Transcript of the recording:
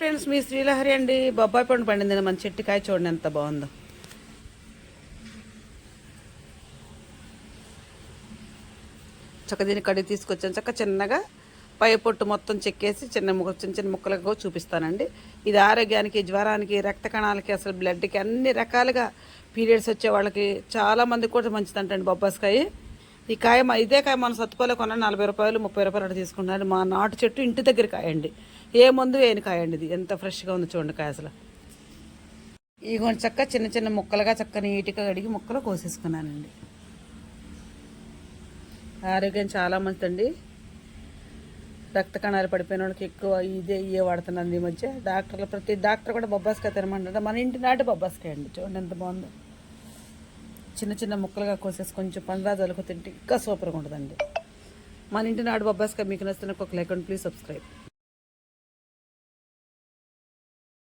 Friends మీ శ్రీలహరి అండి బొబ్బాయి పండు పండింది మన చెట్టుకాయ చూడండి ఎంత బాగుందో. చక్క దీన్ని కడిగి తీసుకొచ్చాను. చక్క చిన్నగా పై పొట్టు మొత్తం చెక్కేసి చిన్న ముక్క చిన్న చిన్న ముక్కలకు చూపిస్తానండి. ఇది ఆరోగ్యానికి జ్వరానికి రక్త కణాలకి అసలు బ్లడ్కి అన్ని రకాలుగా పీరియడ్స్ వచ్చే వాళ్ళకి చాలామంది కూడా మంచిదంటండి బొబ్బాస్కాయ ఈ కాయ ఇదే కాయ మనం సత్తుకోలే కొన్న నలభై రూపాయలు ముప్పై రూపాయలు అట్లా తీసుకున్నాను మా నాటు చెట్టు ఇంటి దగ్గర కాయండి. ఏ మందు వేయని కాయండి ఇది. ఎంత ఫ్రెష్గా ఉంది చూడండి కాయ అసలు. ఇగోండి చక్క చిన్న చిన్న ముక్కలుగా చక్క నీట్గా కడిగి ముక్కలు కోసేసుకున్నానండి. ఆరోగ్యం చాలా మంచిదండి. రక్త కణాలు పడిపోయిన వాళ్ళకి ఎక్కువ ఇదే ఇవే వాడుతున్నాను ఈ మధ్య. డాక్టర్లు ప్రతి డాక్టర్ కూడా బొబ్బాస్కాయ తినమంటారు మన ఇంటి నాటి బొబ్బాస్కాయ అండి. చూడండి ఎంత బాగుందో. చిన్న చిన్న ముక్కలుగా కోసేసి కొంచెం పండ్రాజాలకు తింటే ఇంకా సూపర్గా ఉంటుందండి. మన ఇంటి నాడు బొబ్బాస్గా మీకు నచ్చిన ఒక లైక్ అండ్ ప్లీజ్ సబ్స్క్రైబ్.